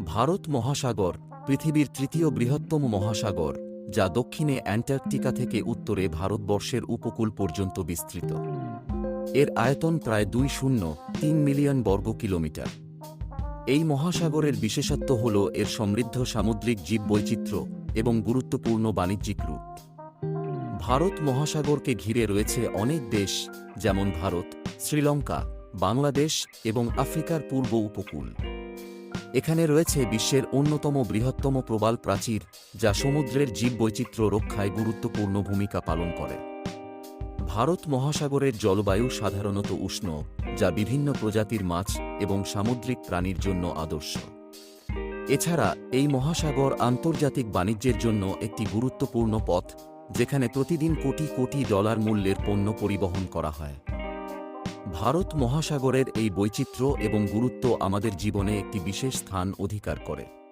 ভারত মহাসাগর, পৃথিবীর তৃতীয় বৃহত্তম মহাসাগর, যা দক্ষিণে অ্যান্টার্কটিকা থেকে উত্তরে ভারতবর্ষের উপকূল পর্যন্ত বিস্তৃত। এর আয়তন প্রায় দুই শূন্য তিন মিলিয়ন বর্গ কিলোমিটার। এই মহাসাগরের বিশেষত্ব হল এর সমৃদ্ধ সামুদ্রিক জীববৈচিত্র্য এবং গুরুত্বপূর্ণ বাণিজ্যিক রূপ। ভারত মহাসাগরকে ঘিরে রয়েছে অনেক দেশ, যেমন ভারত, শ্রীলঙ্কা, বাংলাদেশ এবং আফ্রিকার পূর্ব উপকূল। এখানে রয়েছে বিশ্বের অন্যতম বৃহত্তম প্রবাল প্রাচীর, যা সমুদ্রের জীববৈচিত্র্য রক্ষায় গুরুত্বপূর্ণ ভূমিকা পালন করে। ভারত মহাসাগরের জলবায়ু সাধারণত উষ্ণ, যা বিভিন্ন প্রজাতির মাছ এবং সামুদ্রিক প্রাণীর জন্য আদর্শ। এছাড়া এই মহাসাগর আন্তর্জাতিক বাণিজ্যের জন্য একটি গুরুত্বপূর্ণ পথ, যেখানে প্রতিদিন কোটি কোটি ডলার মূল্যের পণ্য পরিবহন করা হয়। ভারত মহাসাগরের এই বৈচিত্র্য এবং গুরুত্ব আমাদের জীবনে একটি বিশেষ স্থান অধিকার করে।